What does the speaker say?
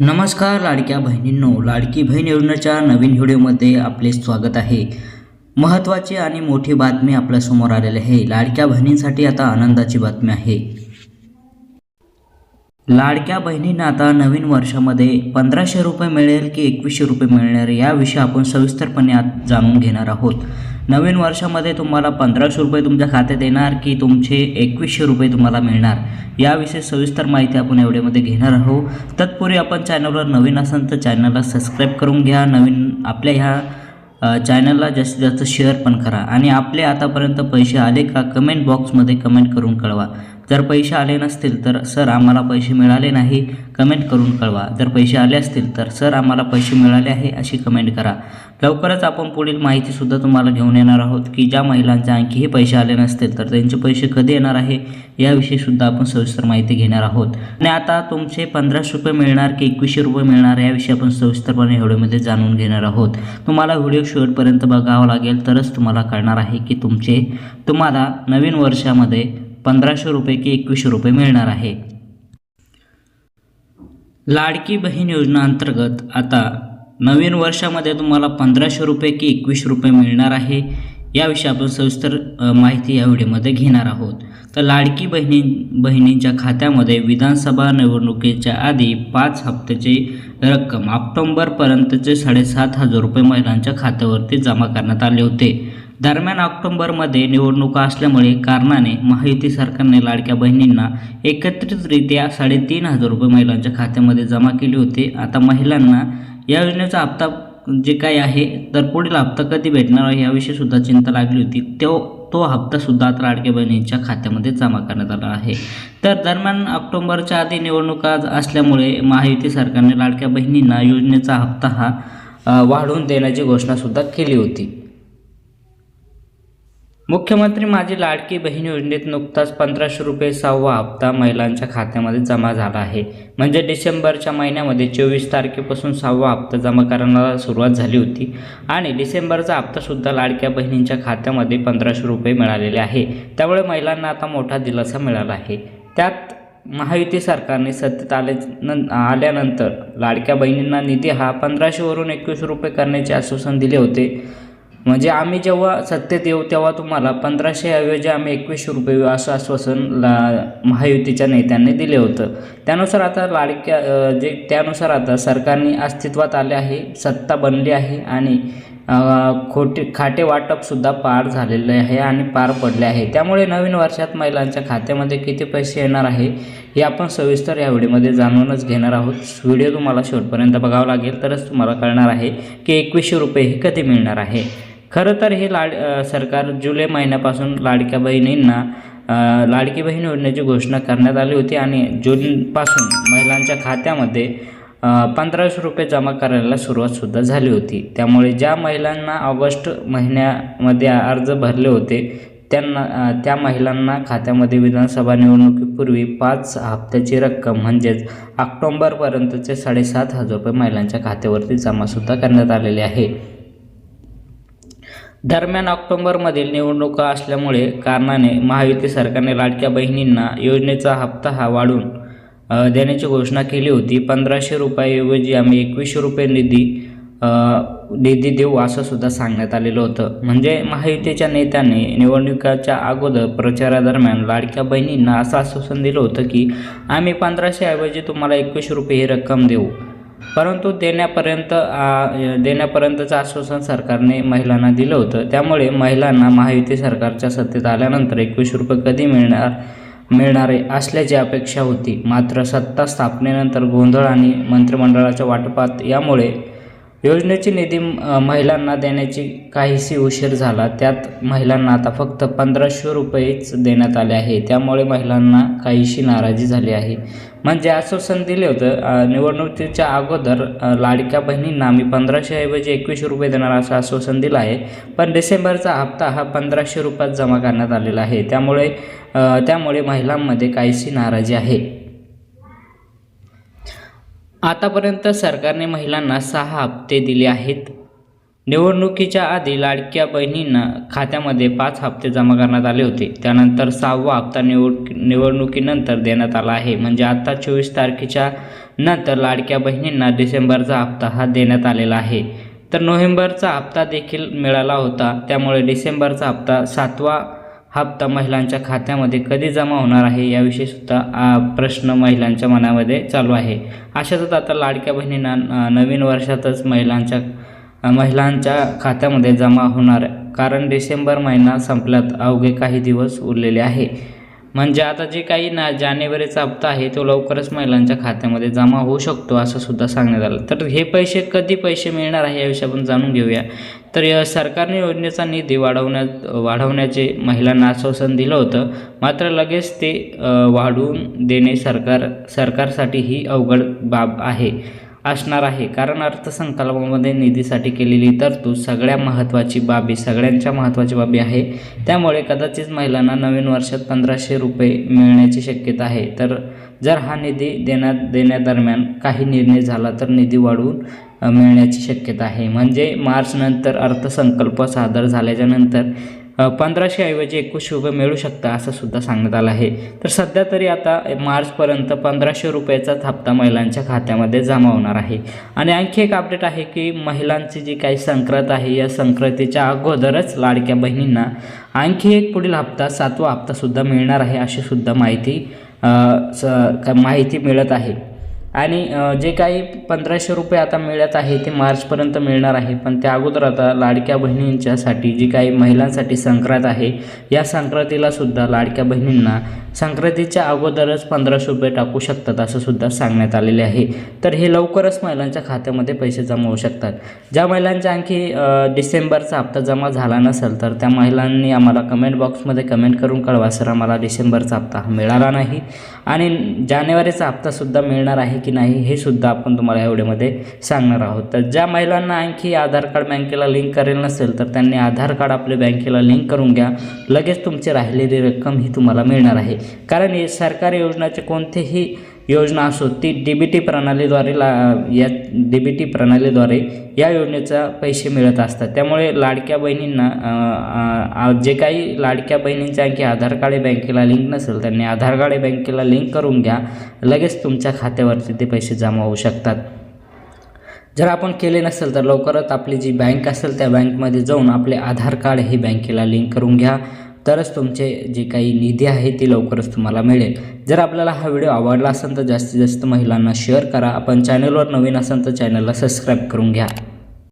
नमस्कार लाडक्या बहिणींनो लाडकी बहीण योजनेच्या नवीन व्हिडिओमध्ये आपले स्वागत आहे. महत्त्वाची आणि मोठी बातमी आपल्यासमोर आलेली आहे. लाडक्या बहिणींसाठी आता आनंदाची बातमी आहे. लाडक्या बहिणींना आता नवीन वर्षामध्ये पंधराशे रुपये मिळेल की एकवीसशे रुपये मिळणार याविषयी आपण सविस्तरपणे आज जाणून घेणार आहोत. नवीन वर्षामध्ये तुम्हाला पंधराशे रुपये तुमच्या खात्यात येणार की तुमचे एकवीसशे रुपये तुम्हाला मिळणार. याविषयी सविस्तर माहिती आपण एवढ्यामध्ये घेणार आहोत. तत्पूर्वी आपण चॅनलवर नवीन असाल तर चॅनलला सबस्क्राईब करून घ्या. नवीन आपल्या ह्या चॅनलला जास्तीत जास्त शेअर पण करा. आणि आपले आतापर्यंत पैसे आले का कमेंट बॉक्समध्ये कमेंट करून कळवा. जर पैसे आले नसतील तर सर आम्हाला पैसे मिळाले नाही कमेंट करून कळवा. जर पैसे आले असतील तर सर आम्हाला पैसे मिळाले आहे अशी कमेंट करा. लवकरच आपण पुढील माहितीसुद्धा तुम्हाला घेऊन येणार आहोत की ज्या महिलांचे आणखीही पैसे आले नसतील तर त्यांचे पैसे कधी येणार आहे याविषयीसुद्धा आपण सविस्तर माहिती घेणार आहोत. आणि आता तुमचे पंधराशे रुपये मिळणार की एकवीसशे रुपये मिळणार याविषयी आपण सविस्तरपणे व्हिडिओमध्ये जाणून घेणार आहोत. तुम्हाला व्हिडिओ शेवटपर्यंत बघावं लागेल तरच तुम्हाला कळणार आहे की तुमचे तुम्हाला नवीन वर्षामध्ये पंधराशे रुपये की एकवीसशे रुपये मिळणार आहे. लाडकी बहीण योजना अंतर्गत आता नवीन वर्षामध्ये तुम्हाला पंधराशे रुपये की एकवीस रुपये मिळणार आहे. याविषयी आपण सविस्तर माहिती या व्हिडिओमध्ये घेणार आहोत. तर लाडकी बहिणी बहिणींच्या खात्यामध्ये विधानसभा निवडणुकीच्या आधी पाच हप्त्याची रक्कम ऑक्टोंबरपर्यंतचे साडेसात हजार रुपये महिलांच्या खात्यावरती जमा करण्यात आले होते. दरम्यान ऑक्टोबरमध्ये निवडणुका असल्यामुळे कारणाने महायुती सरकारने लाडक्या बहिणींना एकत्रितरित्या साडेतीन हजार रुपये महिलांच्या खात्यामध्ये जमा केले होते. आता महिलांना या योजनेचा हप्ता जे काही आहे तर पुढील हप्ता कधी भेटणार आहे याविषयी सुद्धा चिंता लागली होती. तो तो हप्तासुद्धा आता लाडक्या बहिणींच्या खात्यामध्ये जमा करण्यात आला आहे. तर दरम्यान ऑक्टोबरच्या आधी निवडणुका असल्यामुळे महायुती सरकारने लाडक्या बहिणींना योजनेचा हप्ता हा वाढवून देण्याची घोषणासुद्धा केली होती. मुख्यमंत्री माझी लाडकी बहीण योजनेत नुकताच पंधराशे रुपये सहावा हप्ता महिलांच्या खात्यामध्ये जमा झाला आहे. म्हणजे डिसेंबरच्या महिन्यामध्ये चोवीस तारखेपासून सहावा हप्ता जमा करण्याला सुरुवात झाली होती. आणि डिसेंबरचा हप्तासुद्धा लाडक्या बहिणींच्या खात्यामध्ये पंधराशे रुपये मिळालेले आहे. त्यामुळे महिलांना आता मोठा दिलासा मिळाला आहे. त्यात महायुती सरकारने सत्तेत आले न आल्यानंतर लाडक्या बहिणींना निधी हा पंधराशेवरून एकवीस रुपये करण्याचे आश्वासन दिले होते. म्हणजे आम्ही जेव्हा सत्तेत येऊ तेव्हा तुम्हाला पंधराशे ऐवजी आम्ही एकवीसशे रुपये असं आश्वासन ला महायुतीच्या नेत्यांनी दिले होतं. त्यानुसार आता लाडक्या जे त्यानुसार आता सरकारने अस्तित्वात आले आहे सत्ता बनली आहे आणि खोटे खाटे वाटपसुद्धा पार झालेले आहे आणि पार पडले आहे. त्यामुळे नवीन वर्षात महिलांच्या खात्यामध्ये किती पैसे येणार आहे हे आपण सविस्तर या व्हिडिओमध्ये जाणूनच घेणार आहोत. व्हिडिओ तुम्हाला शेवटपर्यंत बघावं लागेल तरच तुम्हाला कळणार आहे की एकवीसशे रुपये हे कधी मिळणार आहे. खरं तर हे लाड सरकार जुलै महिन्यापासून लाडक्या बहिणींना लाडकी बहीण योजनेची घोषणा करण्यात आली होती आणि जूनपासून महिलांच्या खात्यामध्ये पंधराशे रुपये जमा करायला सुरुवातसुद्धा झाली होती. त्यामुळे ज्या महिलांना ऑगस्ट महिन्यामध्ये अर्ज भरले होते त्यांना त्या महिलांना खात्यामध्ये विधानसभा निवडणुकीपूर्वी पाच हप्त्याची रक्कम म्हणजेच ऑक्टोंबरपर्यंतचे साडेसात हजार रुपये महिलांच्या खात्यावरती जमासुद्धा करण्यात आलेले आहे. दरम्यान ऑक्टोबरमधील निवडणुका असल्यामुळे कारणाने महायुती सरकारने लाडक्या बहिणींना योजनेचा हप्ता हा वाढून देण्याची घोषणा केली होती. पंधराशे रुपयाऐवजी आम्ही एकवीसशे रुपये निधी निधी देऊ असं सुद्धा सांगण्यात आलेलं होतं. म्हणजे महायुतीच्या नेत्याने निवडणुकाच्या अगोदर प्रचारादरम्यान लाडक्या बहिणींना असं आश्वासन दिलं होतं की आम्ही पंधराशेऐवजी तुम्हाला एकवीसशे रुपये ही रक्कम देऊ. परंतु देण्यापर्यंत देण्यापर्यंतचं आश्वासन सरकारने महिलांना दिलं होतं. त्यामुळे महिलांना महायुती सरकारच्या सत्तेत आल्यानंतर एकवीसशे रुपये कधी मिळणार मिळणारे असल्याची अपेक्षा होती. मात्र सत्ता स्थापनेनंतर गोंधळ आणि मंत्रिमंडळाच्या वाटपात यामुळे योजनेची निधी महिलांना देण्याची काहीशी उशीर झाला. त्यात महिलांना आता फक्त पंधराशे रुपयेच देण्यात आले आहे. त्यामुळे महिलांना काहीशी नाराजी झाली आहे. म्हणजे आश्वासन दिले होतं निवडणुकीच्या अगोदर लाडक्या बहिणींना आम्ही पंधराशेऐवजी एकवीसशे रुपये देणार असं आश्वासन दिलं आहे. पण डिसेंबरचा हप्ता हा पंधराशे रुपयात जमा करण्यात आलेला आहे. त्यामुळे त्यामुळे महिलांमध्ये काहीशी नाराजी आहे. आतापर्यंत सरकारने महिलांना सहा हप्ते दिले आहेत. निवडणुकीच्या आधी लाडक्या बहिणींना खात्यामध्ये पाच हप्ते जमा करण्यात आले होते. त्यानंतर सहावा हप्ता निवड निवडणुकीनंतर देण्यात आला आहे. म्हणजे आत्ता चोवीस तारखेच्या नंतर लाडक्या बहिणींना डिसेंबरचा हप्ता हा देण्यात आलेला आहे. तर नोव्हेंबरचा हप्ता देखील मिळाला होता. त्यामुळे डिसेंबरचा हप्ता सातवा हप्ता महिलांच्या खात्यामध्ये कधी जमा होणार आहे याविषयी सुद्धा प्रश्न महिलांच्या मनामध्ये चालू आहे. अशातच आता लाडक्या बहिणींना नवीन वर्षातच महिलांच्या महिलांच्या खात्यामध्ये जमा होणार कारण डिसेंबर महिना संपल्यात अवघे काही दिवस उरलेले आहे. म्हणजे आता जे काही ना जानेवारीचा हप्ता आहे तो लवकरच महिलांच्या खात्यामध्ये जमा होऊ शकतो असं सुद्धा सांगण्यात आलं. तर हे पैसे कधी पैसे मिळणार आहे याविषयी आपण जाणून घेऊया. तर या सरकारने योजनेचा निधी वाढवण्यात वाढवण्याचे महिलांना आश्वासन दिलं होतं. मात्र लगेच ते वाढवून देणे सरकार सरकारसाठी ही अवघड बाब आहे. असणार आहे. कारण अर्थसंकल्पामध्ये निधीसाठी केलेली तरतूद सगळ्या महत्त्वाची बाबी सगळ्यांच्या महत्त्वाची बाबी आहे. त्यामुळे कदाचित महिलांना नवीन वर्षात पंधराशे रुपये मिळण्याची शक्यता आहे. तर जर हा निधी देण्यात देण्यादरम्यान काही निर्णय झाला तर निधी वाढवून मिळण्याची शक्यता आहे. म्हणजे मार्चनंतर अर्थसंकल्प सादर झाल्याच्यानंतर पंधराशे ऐवजी पंधराशेऐवजी एकवीसशे रुपये मिळू शकता असं सुद्धा सांगण्यात आलं आहे. तर सध्या तरी आता मार्चपर्यंत पंधराशे रुपयाचाच हप्ता महिलांच्या खात्यामध्ये जमा होणार आहे. आणि आणखी एक अपडेट आहे की महिलांची जी काही संक्रांत आहे या संक्रांतीच्या अगोदरच लाडक्या बहिणींना आणखी एक पुढील हप्ता सातवा हप्तासुद्धा मिळणार आहे अशी सुद्धा माहिती स माहिती मिळत आहे. आणि जे काही पंधराशे रुपये आता मिळत आहे ते मार्चपर्यंत मिळणार आहे. पण त्या अगोदर आता लाडक्या बहिणींच्यासाठी जी काही महिलांसाठी संक्रांत आहे या संक्रांतीला सुद्धा लाडक्या बहिणींना संक्रांतीच्या अगोदरच पंधराशे रुपये टाकू शकतात असं सुद्धा सांगण्यात आलेले आहे. तर हे लवकरच महिलांच्या खात्यामध्ये पैसे जमा होऊ शकतात. ज्या महिलांच्या आणखी डिसेंबरचा हप्ता जमा झाला नसेल तर त्या महिलांनी आम्हाला कमेंट बॉक्समध्ये कमेंट करून कळवा सर. आम्हाला डिसेंबरचा हप्ता हा मिळाला नाही. आणि जानेवारीचा हप्तासुद्धा मिळणार आहे की नाही हे सुद्धा आपण तुम्हाला या व्हिडिओमध्ये सांगणार आहोत. तर ज्या महिलांना आणखी आधार कार्ड बँकेला लिंक करेल नसेल तर त्यांनी आधार कार्ड आपल्या बँकेला लिंक करून घ्या. लगेच तुमची राहिलेली रक्कम ही तुम्हाला मिळणार आहे. कारण हे सरकारी योजनाचे कोणतेही योजना असो ती डी बी टी प्रणालीद्वारे ला या डी बी टी प्रणालीद्वारे या योजनेचा पैसे मिळत असतात. त्यामुळे लाडक्या बहिणींना जे काही लाडक्या बहिणींचे आणखी आधार कार्ड बँकेला लिंक नसेल त्यांनी आधार कार्ड बँकेला लिंक करून घ्या. लगेच तुमच्या खात्यावरती ते पैसे जमा होऊ शकतात. जर आपण केले नसेल तर लवकरच आपली जी बँक असेल त्या बँकमध्ये जाऊन आपले आधार कार्ड हे बँकेला लिंक करून घ्या. तरच तुमचे जे काही निधी आहे ती लवकरच तुम्हाला मिळेल. जर आपल्याला हा व्हिडिओ आवडला असेल तर जास्तीत जास्त महिलांना शेअर करा. आपण चॅनलवर नवीन असेल तर चॅनलला सबस्क्राईब करून घ्या.